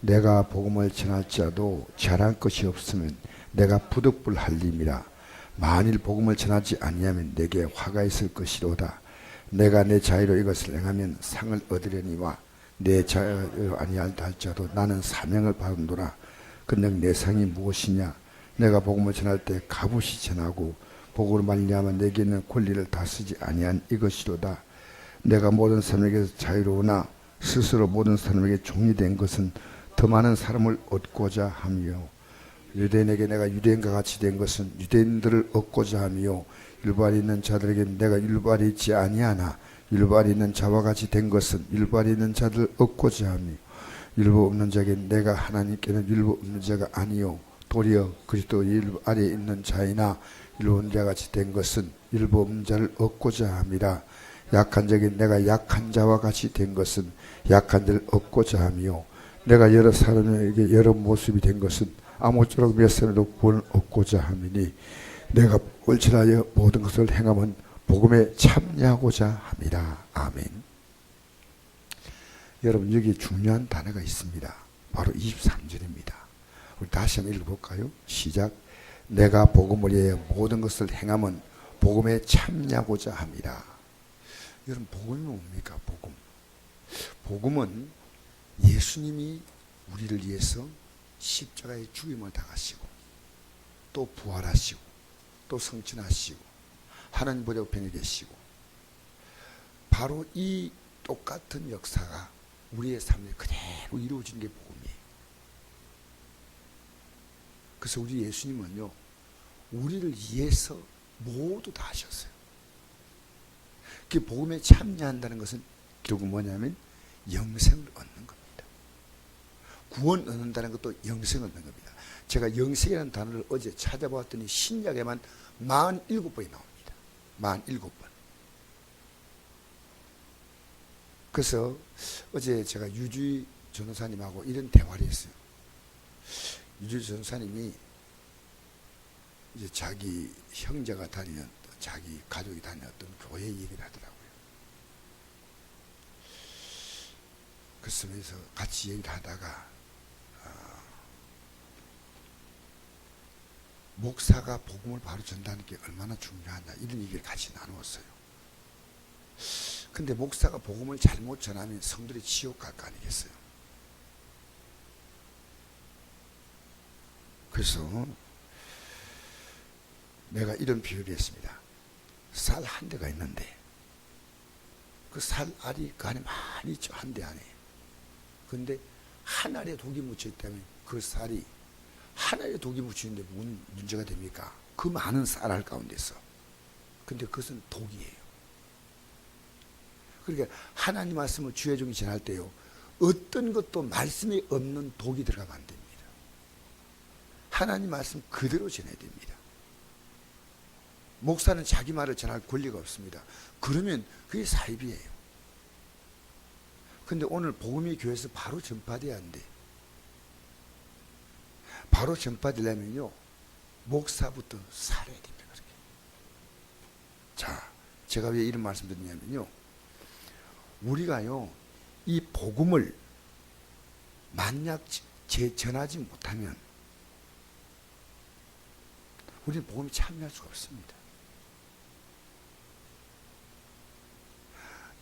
내가 복음을 전할지라도 잘한 것이 없으면 내가 부득불할림이라. 만일 복음을 전하지 아니하면 내게 화가 있을 것이로다. 내가 내 자유로 이것을 행하면 상을 얻으려니와 내 자유로 아니할다 할지라도 나는 사명을 받은도라. 근데 내 상이 무엇이냐? 내가 복음을 전할 때 값없이 전하고 복음을 말미암아 내게는 권리를 다 쓰지 아니한 이것이로다. 내가 모든 사람에게서 자유로우나 스스로 모든 사람에게 종이 된 것은 더 많은 사람을 얻고자 함이요. 유대인에게 내가 유대인과 같이 된 것은 유대인들을 얻고자 함이요. 율발이 있는 자들에게 내가 율발이 있지 아니하나 율발이 있는 자와 같이 된 것은 율발이 있는 자들을 얻고자 함이요 율법 없는 자에게 내가 하나님께는 율법 없는 자가 아니요. 도리어 그리스도 율법 아래에 있는 자이나 율법 없는 자 같이 된 것은 율법 없는 자를 얻고자 함이라. 약한 자에게 내가 약한 자와 같이 된 것은 약한 자를 얻고자 함이요 내가 여러 사람에게 여러 모습이 된 것은 아무쪼록 몇 사람도 구원을 얻고자 함이니 내가 옳지라여 모든 것을 행함은 복음에 참여하고자 함이라. 아멘. 여러분 여기 중요한 단어가 있습니다. 바로 23절입니다. 우리 다시 한번 읽어볼까요? 시작. 내가 복음을 위해 모든 것을 행함은 복음에 참여하고자 함이라. 여러분 복음이 뭡니까? 복음. 복음은 예수님이 우리를 위해서 십자가의 죽임을 당하시고 또 부활하시고 또 성취하시고 하나님 보좌 우편에 계시고 바로 이 똑같은 역사가 우리의 삶에 그대로 이루어진 게 복음이에요. 그래서 우리 예수님은요 우리를 위해서 모두 다 하셨어요. 그 복음에 참여한다는 것은 결국 뭐냐면 영생을 얻는 겁니다. 구원 얻는다는 것도 영생을 얻는 겁니다. 제가 영생이라는 단어를 어제 찾아보았더니 신약에만 47번이 나옵니다. 47번. 그래서 어제 제가 유주희 전도사님하고 이런 대화를 했어요. 유주희 전도사님이 이제 자기 형제가 다니는 자기 가족이 다녔던 교회 얘기를 하더라고요. 그래서 같이 얘기를 하다가 목사가 복음을 바로 전다는 게 얼마나 중요하냐 이런 얘기를 같이 나누었어요. 근데 목사가 복음을 잘못 전하면 성들이 지옥 갈 거 아니겠어요? 그래서 내가 이런 비유를 했습니다. 쌀 한 대가 있는데 그 쌀 알이 그 안에 많이 있죠. 한 대 안에. 근데 한 알에 독이 묻혀 있다면 그 쌀이 한 알에 독이 있는데 문, 문제가 됩니까? 그 많은 쌀알 가운데서. 근데 그것은 독이에요. 그러니까 하나님 말씀을 주의 종이 전할 때요. 어떤 것도 말씀이 없는 독이 들어가면 안 됩니다. 하나님 말씀 그대로 전해야 됩니다. 목사는 자기 말을 전할 권리가 없습니다. 그러면 그게 사입이에요. 근데 오늘 복음이 교회에서 바로 전파돼야 한대. 바로 전파되려면요. 목사부터 살아야 됩니다. 그렇게. 자, 제가 왜 이런 말씀 드리냐면요. 우리가요. 이 복음을 만약 제 전하지 못하면 우리는 복음에 참여할 수가 없습니다.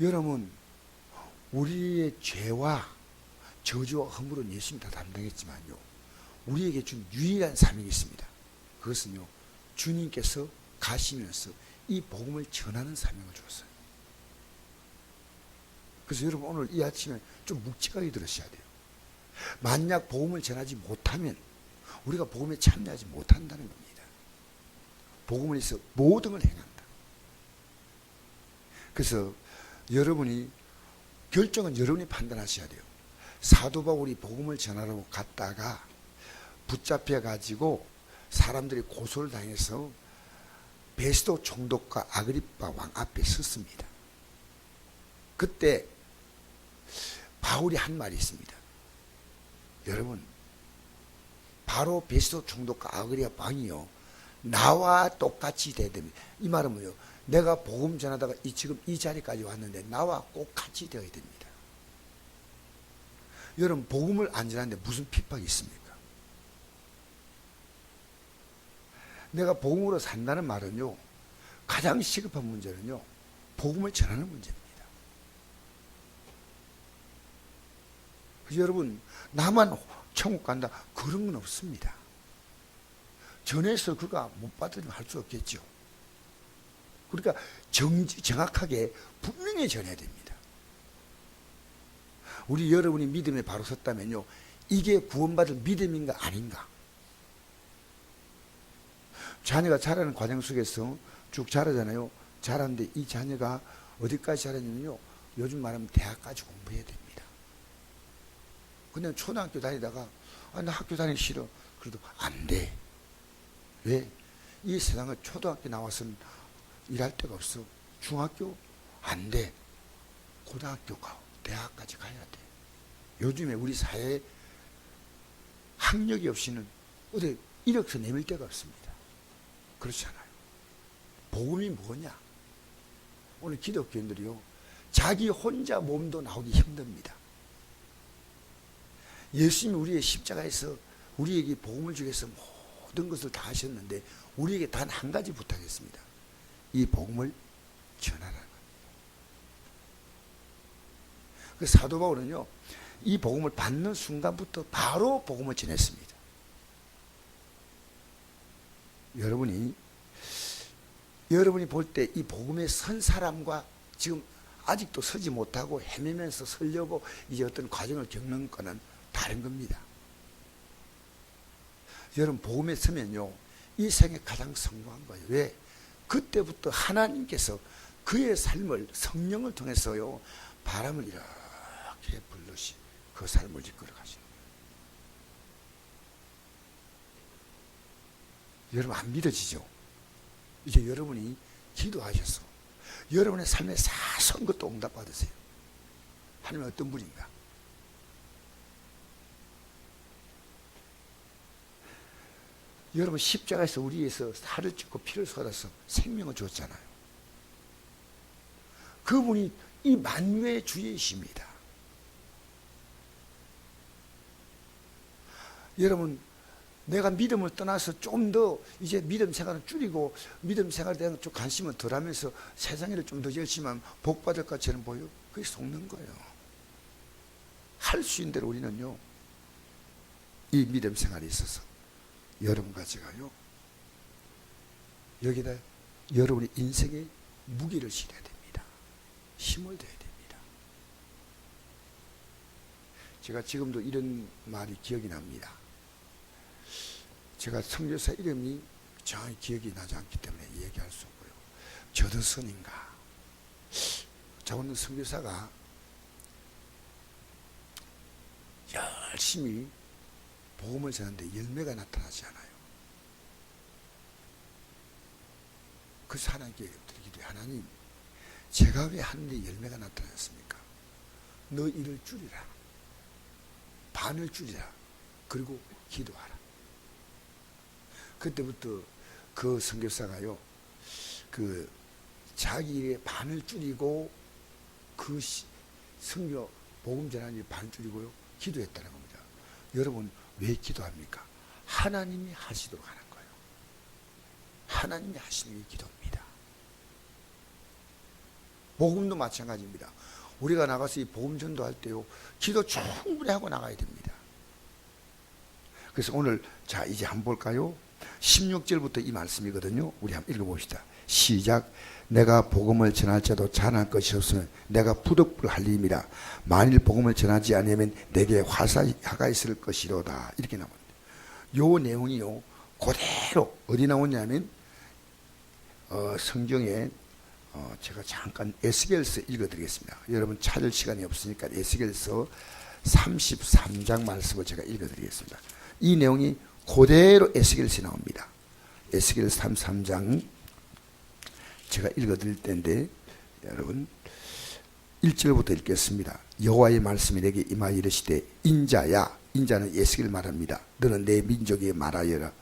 여러분, 우리의 죄와 저주와 허물은 예수님 다 담당했지만요. 우리에게 준 유일한 사명이 있습니다. 그것은요. 주님께서 가시면서 이 복음을 전하는 사명을 주었어요. 그래서 여러분 오늘 이 아침에 좀 묵직하게 들으셔야 돼요. 만약 복음을 전하지 못하면 우리가 복음에 참여하지 못한다는 겁니다. 복음을 위해서 모든 걸 행한다. 그래서 여러분이 결정은 여러분이 판단하셔야 돼요. 사도 바울이 복음을 전하러 갔다가 붙잡혀 가지고 사람들이 고소를 당해서 베스도 총독과 아그리파 왕 앞에 섰습니다. 그때 바울이 한 말이 있습니다. 여러분, 바로 베스도 총독과 아그리파 왕이요. 나와 똑같이 돼야 됩니다. 이 말은 뭐요? 내가 복음 전하다가 이 지금 이 자리까지 왔는데 나와 꼭 같이 되어야 됩니다. 여러분 복음을 안 전하는데 무슨 핍박이 있습니까? 내가 복음으로 산다는 말은요. 가장 시급한 문제는요. 복음을 전하는 문제입니다. 그래서 여러분 나만 천국 간다 그런 건 없습니다. 전해서 그가 못 받으면 할 수 없겠죠. 그러니까 정, 정확하게 분명히 전해야 됩니다. 우리 여러분이 믿음에 바로 섰다면요. 이게 구원받을 믿음인가 아닌가. 자녀가 자라는 과정 속에서 쭉 자라잖아요. 자라는데 이 자녀가 어디까지 자라냐면요. 요즘 말하면 대학까지 공부해야 됩니다. 그냥 초등학교 다니다가 아, 나 학교 다니기 싫어. 그래도 안 돼. 왜? 이 세상은 초등학교 나와서는 일할 데가 없어. 중학교 안 돼. 고등학교 가. 대학까지 가야 돼. 요즘에 우리 사회에 학력이 없이는 어디 이력서 내밀 데가 없습니다. 그렇잖아요. 복음이 뭐냐? 오늘 기독교인들이요. 자기 혼자 몸도 나오기 힘듭니다. 예수님이 우리의 십자가에서 우리에게 복음을 위해서 모든 것을 다 하셨는데 우리에게 단 한 가지 부탁했습니다. 이 복음을 전하라는. 그 사도 바울은요. 이 복음을 받는 순간부터 바로 복음을 전했습니다. 여러분이 여러분이 볼 때 이 복음에 선 사람과 지금 아직도 서지 못하고 헤매면서 서려고 이제 어떤 과정을 겪는 거는 다른 겁니다. 여러분 복음에 서면요 이 생에 가장 성공한 거예요. 왜? 그때부터 하나님께서 그의 삶을 성령을 통해서요 바람을 이렇게 불러시 그 삶을 이끌어 가시는 거예요. 여러분 안 믿어지죠? 이제 여러분이 기도하셔서 여러분의 삶의 사소한 것도 응답받으세요. 하나님 어떤 분인가? 여러분 십자가에서 우리 위해서 살을 찢고 피를 쏟아서 생명을 줬잖아요. 그분이 이 만유의 주이십니다. 여러분 내가 믿음을 떠나서 좀 더 이제 믿음 생활을 줄이고 믿음 생활에 대한 좀 관심을 덜 하면서 세상 일을 좀 더 열심히 하면 복 받을 것처럼 보여. 그게 속는 거예요. 할 수 있는 대로 우리는요. 이 믿음 생활에 있어서 여러분과 제가요. 여기다 여러분의 인생의 무기를 실어야 됩니다. 힘을 대야 됩니다. 제가 지금도 이런 말이 기억이 납니다. 제가 성교사 이름이 정확히 기억이 나지 않기 때문에 얘기할 수 없고요. 저더선인가. 자오는 성교사가 열심히 복음을 전하는데 열매가 나타나지 않아요. 그래서 하나님께 드리기도 해. 하나님, 제가 왜 하는데 열매가 나타났습니까? 너 일을 줄이라. 반을 줄이라. 그리고 기도하라. 그때부터 그 선교사가요, 그 자기의 반을 줄이고 그 시- 선교 복음 일 반을 줄이고요, 기도했다는 겁니다. 여러분 왜 기도합니까? 하나님이 하시도록 하는 거예요. 하나님이 하시는 게 기도입니다. 복음도 마찬가지입니다. 우리가 나가서 이 복음 전도할 때요, 기도 충분히 하고 나가야 됩니다. 그래서 오늘 자 이제 한번 볼까요? 16절부터 이 말씀이거든요. 우리 한번 읽어봅시다. 시작. 내가 복음을 전할지라도 잔할 것이 없으면 내가 부득불 할림이라. 만일 복음을 전하지 않으면 내게 화사가 있을 것이로다. 이렇게 나옵니다. 요 내용이요. 그대로 어디 나오냐면 어, 성경에 어, 제가 잠깐 에스겔서 읽어드리겠습니다. 여러분 찾을 시간이 없으니까 에스겔서 33장 말씀을 제가 읽어드리겠습니다. 이 내용이 그대로 에스겔서에 나옵니다. 에스겔 33장 제가 읽어드릴 텐데 여러분 1절부터 읽겠습니다. 여호와의 말씀이 내게 임하여 이르시되 인자야 인자는 에스겔 말합니다. 너는 내 민족에 말하여라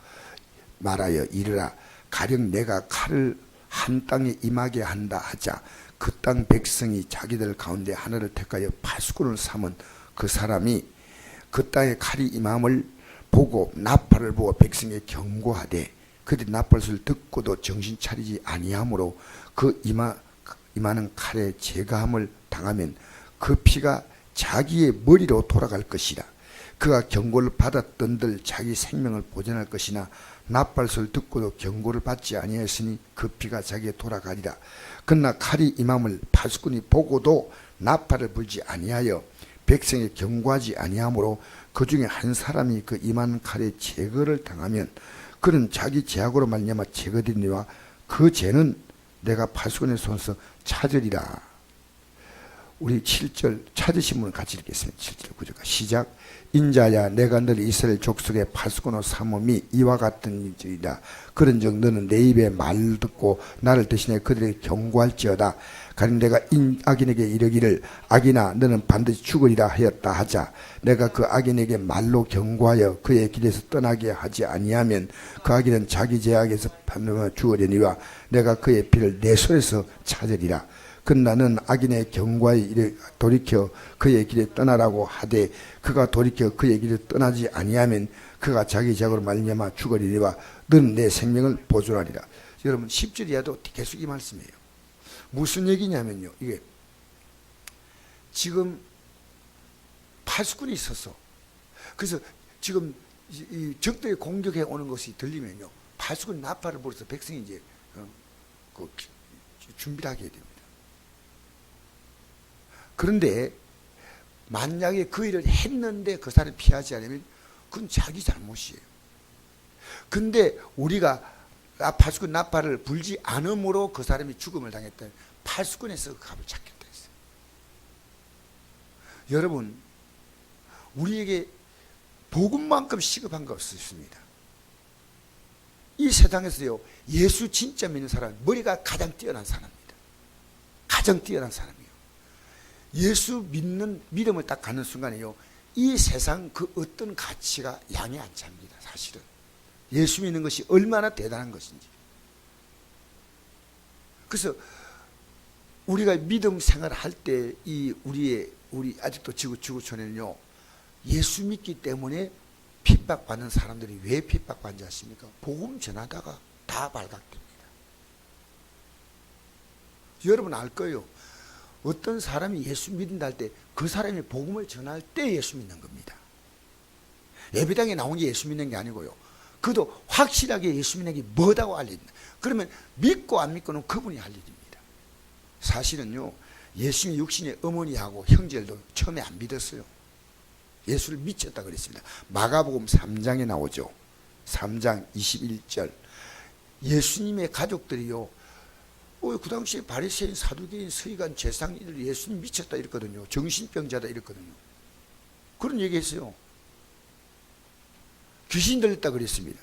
말하여 이르라 가령 내가 칼을 한 땅에 임하게 한다 하자 그 땅 백성이 자기들 가운데 하나를 택하여 파수꾼을 삼은 그 사람이 그 땅에 칼이 임함을 보고 나팔을 보고 백성에 경고하되 그들이 나팔을 듣고도 정신 차리지 아니하므로 그 임하, 임하는 칼에 제가함을 당하면 그 피가 자기의 머리로 돌아갈 것이라. 그가 경고를 받았던들 자기 생명을 보존할 것이나 나팔소를 듣고도 경고를 받지 아니하였으니 그 피가 자기에 돌아가리라. 그러나 칼이 임함을 파수꾼이 보고도 나팔을 불지 아니하여 백성에 경고하지 아니하므로 그 중에 한 사람이 그 임한 칼에 제거를 당하면 그는 자기 죄악으로 말미암아 제거되니와 그 죄는 내가 파수꾼의 손에서 찾으리라 우리 7절 찾으신 분을 같이 읽겠습니다. 7절 구절가 시작 인자야 내가 늘 이스라엘 족속의 파수꾼으로 삼음이 이와 같은 일이라 그런즉 너는 내 입에 말 듣고 나를 대신해 그들에게 경고할지어다. 가령 내가 인, 악인에게 이르기를 악이나 너는 반드시 죽으리라 하였다 하자. 내가 그 악인에게 말로 경고하여 그의 길에서 떠나게 하지 아니하면 그 악인은 자기 죄악에서 반드시 죽으려니와 내가 그의 피를 내 손에서 찾으리라 그 나는 악인의 경과에 이르 돌이켜 그의 길에 떠나라고 하되 그가 돌이켜 그의 길에 떠나지 아니하면 그가 자기 자고로 말미암아 죽으리니와 너는 내 생명을 보존하리라. 여러분 10절 이하도 계속 이 말씀이에요. 무슨 얘기냐면요. 이게 지금 파수꾼이 있어서 그래서 지금 이- 이 적들이 공격해 오는 것이 들리면요. 파수꾼 나팔을 불어서 백성이 이제 어, 그 기- 준비를 하게 됩니다. 그런데 만약에 그 일을 했는데 그 사람을 피하지 않으면 그건 자기 잘못이에요. 근데 우리가 나 파수꾼 나팔을 불지 않음으로 그 사람이 죽음을 당했다. 파수꾼에서 그 값을 찾겠다 했어요. 여러분, 우리에게 복음만큼 시급한 거 없습니다. 이 세상에서요, 예수 진짜 믿는 사람, 머리가 가장 뛰어난 사람입니다. 가장 뛰어난 사람이에요. 예수 믿는 믿음을 딱 가는 순간에요. 이 세상 그 어떤 가치가 양이 안 찹니다. 사실은 예수 믿는 것이 얼마나 대단한 것인지. 그래서 우리가 믿음 생활을 할때 이 우리의 우리 아직도 지구 지구촌에는요 예수 믿기 때문에 핍박받는 사람들이 왜 핍박받는지 아십니까? 복음 전하다가 다 발각됩니다. 여러분 알 거예요. 어떤 사람이 예수 믿는다 할 때 그 사람이 복음을 전할 때 예수 믿는 겁니다. 예배당에 나온 게 예수 믿는 게 아니고요. 그도 확실하게 예수 믿는 게 뭐다고 알린다. 그러면 믿고 안 믿고는 그분이 할 일입니다. 사실은요, 예수님 육신의 어머니하고 형제들도 처음에 안 믿었어요. 예수를 미쳤다 그랬습니다. 마가복음 3장에 나오죠. 3장 21절. 예수님의 가족들이요. 어, 그 당시에 바리새인, 사두개인, 서기관, 재상 이들 예수님 미쳤다 이랬거든요. 정신병자다 이랬거든요. 그런 얘기했어요. 귀신 들렸다 그랬습니다.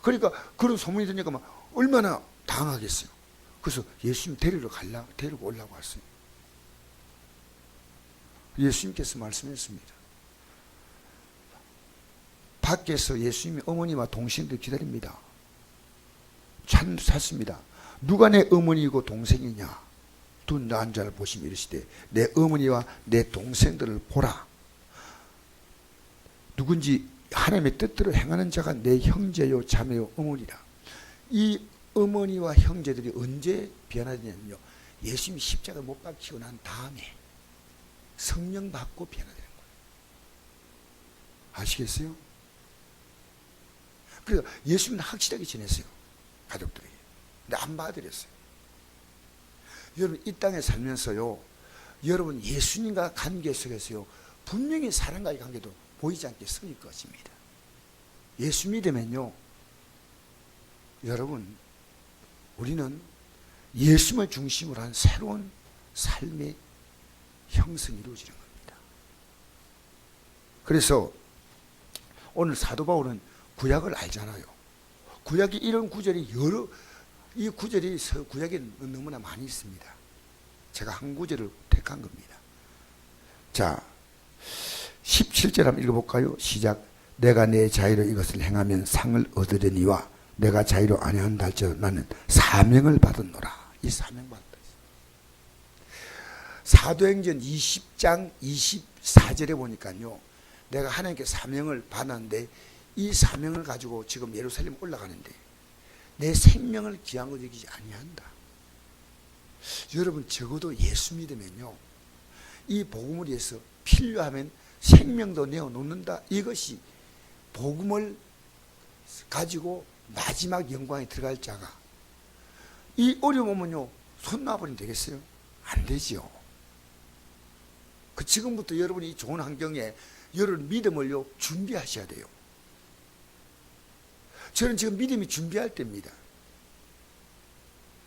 그러니까 그런 소문이 들으니까 막 얼마나 당하겠어요. 그래서 예수님 데리러 갈라, 데리고 오려고 왔어요. 예수님께서 말씀했습니다. 밖에서 예수님이 어머니와 동생들 기다립니다. 찬 샀습니다. 누가 내 어머니이고 동생이냐? 두 남자를 보시면 이르시되 내 어머니와 내 동생들을 보라. 누군지 하나님의 뜻대로 행하는 자가 내 형제요 자매요 어머니라. 이 어머니와 형제들이 언제 변화되냐면요. 예수님이 십자가 못 박히고 난 다음에 성령 받고 변화되는 거예요. 아시겠어요? 그래서 예수님은 확실하게 지냈어요. 가족들에게. 근데 안 봐드렸어요. 여러분 이 땅에 살면서요. 여러분 예수님과 관계 속에서요. 분명히 사람과의 관계도 보이지 않게 섞일 것입니다. 예수 믿으면요. 여러분 우리는 예수님을 중심으로 한 새로운 삶의 형성이 이루어지는 겁니다. 그래서 오늘 사도 바울은 구약을 알잖아요. 구약이 이런 구절이 여러 이 구절이 서- 구약에 너무나 많이 있습니다. 제가 한 구절을 택한 겁니다. 자, 17절 한번 읽어볼까요? 시작. 내가 내 자유로 이것을 행하면 상을 얻으려니와 내가 자유로 아니한다 할지라도 나는 사명을 받았노라. 이 사명 받았다. 사도행전 20장 24절에 보니까요. 내가 하나님께 사명을 받았는데 이 사명을 가지고 지금 예루살렘 올라가는데 내 생명을 거 여기지 아니한다. 여러분 적어도 예수 믿으면요. 이 복음을 위해서 필요하면 생명도 내어 놓는다. 이것이 복음을 가지고 마지막 영광에 들어갈 자가 이 어려움 오면요. 손 놔버리면 되겠어요? 안 되지요. 그 지금부터 여러분이 이 좋은 환경에 여러분 믿음을요 준비하셔야 돼요. 저는 지금 믿음이 준비할 때입니다.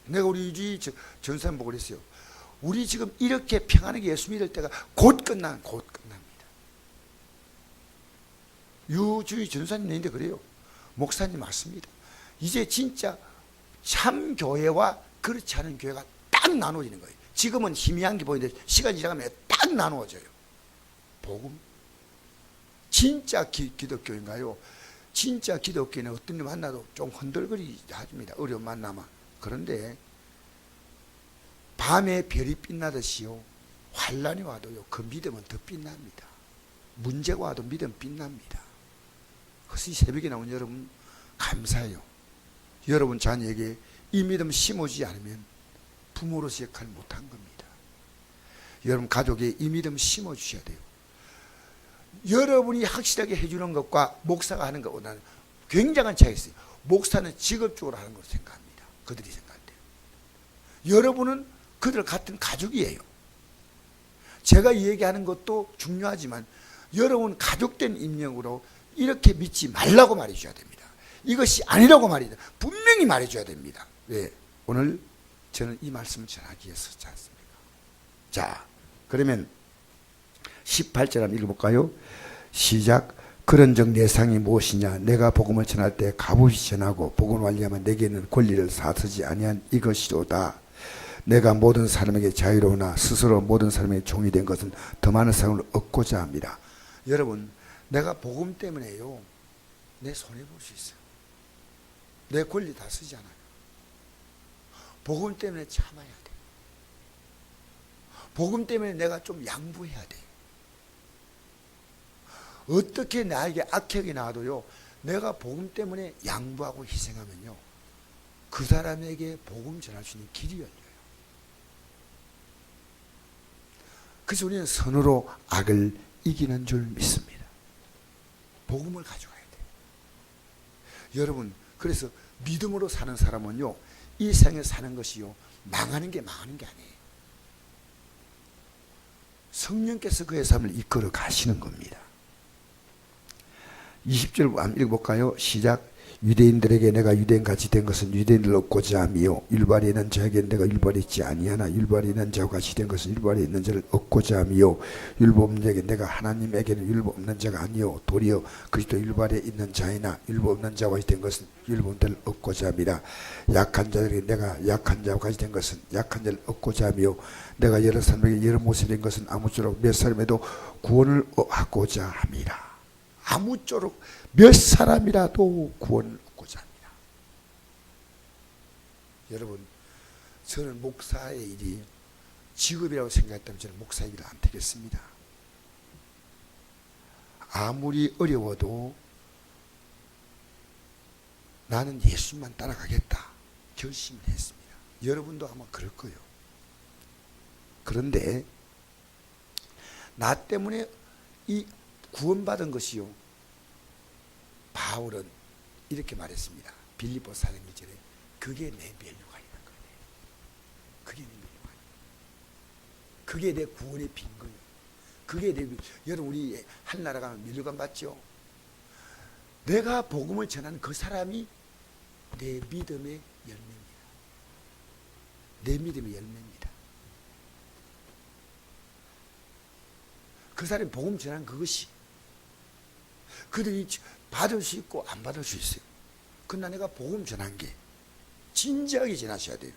내가 우리 유지 전사님 보고 그랬어요. 우리 지금 이렇게 평안하게 예수 믿을 때가 곧 끝나, 곧 끝납니다. 유주의 전사님 내인데 그래요. 목사님 맞습니다. 이제 진짜 참 교회와 그렇지 않은 교회가 딱 나눠지는 거예요. 지금은 희미한 게 보이는데 시간이 지나가면 딱 나누어져요. 복음. 진짜 기, 기독교인가요? 진짜 기독교는 어떤 일 만나도 좀 흔들거리 하십니다. 어려운 만나면. 그런데 밤에 별이 빛나듯이요. 환란이 와도요. 그 믿음은 더 빛납니다. 문제가 와도 믿음 빛납니다. 그래서 이 새벽에 나온 여러분 감사해요. 여러분 자녀에게 이 믿음 심어주지 않으면 부모로서 역할 못한 겁니다. 여러분 가족에 이 믿음 심어주셔야 돼요. 여러분이 확실하게 해주는 것과 목사가 하는 것보다는 굉장한 차이가 있어요. 목사는 직업적으로 하는 걸로 생각합니다. 그들이 생각할 때. 여러분은 그들 같은 가족이에요. 제가 얘기하는 것도 중요하지만 여러분 가족된 임령으로 이렇게 믿지 말라고 말해줘야 됩니다. 이것이 아니라고 말이죠. 분명히 말해줘야 됩니다. 왜? 오늘 저는 이 말씀을 전하기 위해서 지 않습니까? 자, 그러면 18절 한번 읽어볼까요? 시작. 그런즉 내 상이 무엇이냐? 내가 복음을 전할 때 값없이 전하고 복음을 완리하면 내게 는 권리를 사서지 아니한 이것이로다. 내가 모든 사람에게 자유로우나 스스로 모든 사람에게 종이 된 것은 더 많은 상을 얻고자 합니다. 여러분, 내가 복음 때문에요. 내 손해 볼 수 있어요. 내 권리 다 쓰지 않아요. 복음 때문에 참아야 돼. 복음 때문에 내가 좀 양보해야 돼. 어떻게 나에게 악행이 나와도요, 내가 복음 때문에 양보하고 희생하면요, 그 사람에게 복음 전할 수 있는 길이 열려요. 그래서 우리는 선으로 악을 이기는 줄 믿습니다. 복음을 가져가야 돼. 여러분, 그래서 믿음으로 사는 사람은요, 이 생에 사는 것이요, 망하는 게 망하는 게 아니에요. 성령께서 그의 삶을 이끌어 가시는 겁니다. 20절 한번 읽어볼까요? 시작. 유대인들에게 내가 유대인 같이 된 것은 유대인을 얻고자 율발이 있는 자에게 내가 율발이 있지 아니하나. 율발이 있는 자와 같이 된 것은 율발이 있는 자를 얻고자 함이요. 율법 없는 자에게 내가 하나님에게는 율법 없는 자가 아니요. 도리어 그리스도 율발에 있는 자이나 율법 없는 자와 같이 된 것은 율법 없는 얻고자 함이라. 약한 자들에게 내가 약한 자와 같이 된 것은 약한 자를 얻고자 함이요. 내가 여러 사람에게 여러 모습이 된 것은 아무쪼록 몇 사람에도 구원을 얻고자 함이라 아무쪼록 몇 사람이라도 구원을 얻고자 합니다. 여러분, 저는 목사의 일이 직업이라고 생각했다면 저는 목사 일을 안 되겠습니다. 아무리 어려워도 나는 예수만 따라가겠다. 결심을 했습니다. 여러분도 아마 그럴 거예요. 그런데 나 때문에 이 구원받은 것이요. 바울은 이렇게 말했습니다. 빌리보 1절에 그게 내 멸류관이라는 거예요. 그게 내 멸류관. 그게 내 구원의 빈 거예요. 그게 내 여러분 우리 한나라 가면 멸류관 받죠. 내가 복음을 전하는 그 사람이 내 믿음의 열매입니다. 내 믿음의 열매입니다. 그 사람이 복음 전하는 그것이 그들이 받을 수 있고 안 받을 수 있어요. 그러나 내가 복음 전한 게 진지하게 전하셔야 돼요.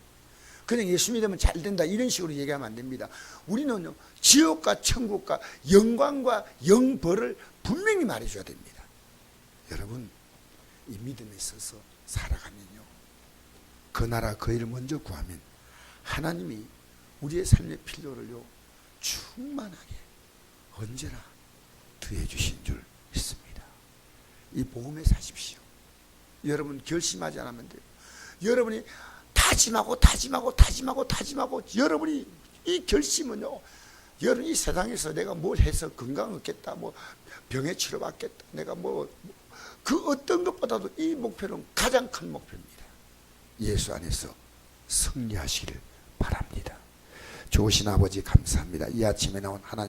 그냥 예수 믿으면 잘 된다 이런 식으로 얘기하면 안 됩니다. 우리는 지옥과 천국과 영광과 영벌을 분명히 말해줘야 됩니다. 여러분 이 믿음에 있어서 살아가면요. 그 나라 그 일을 먼저 구하면 하나님이 우리의 삶의 필요를요 충만하게 언제나 더해 주신 줄 믿습니다. 이 복음에 사십시오. 여러분 결심하지 않으면 돼요. 여러분이 다짐하고 다짐하고 다짐하고 다짐하고 여러분이 이 결심은요. 여러분 이 세상에서 내가 뭘 해서 건강 얻겠다, 뭐 병에 치료받겠다, 내가 뭐 그 어떤 것보다도 이 목표는 가장 큰 목표입니다. 예수 안에서 승리하시기를 바랍니다. 좋으신 아버지 감사합니다. 이 아침에 나온 하나님.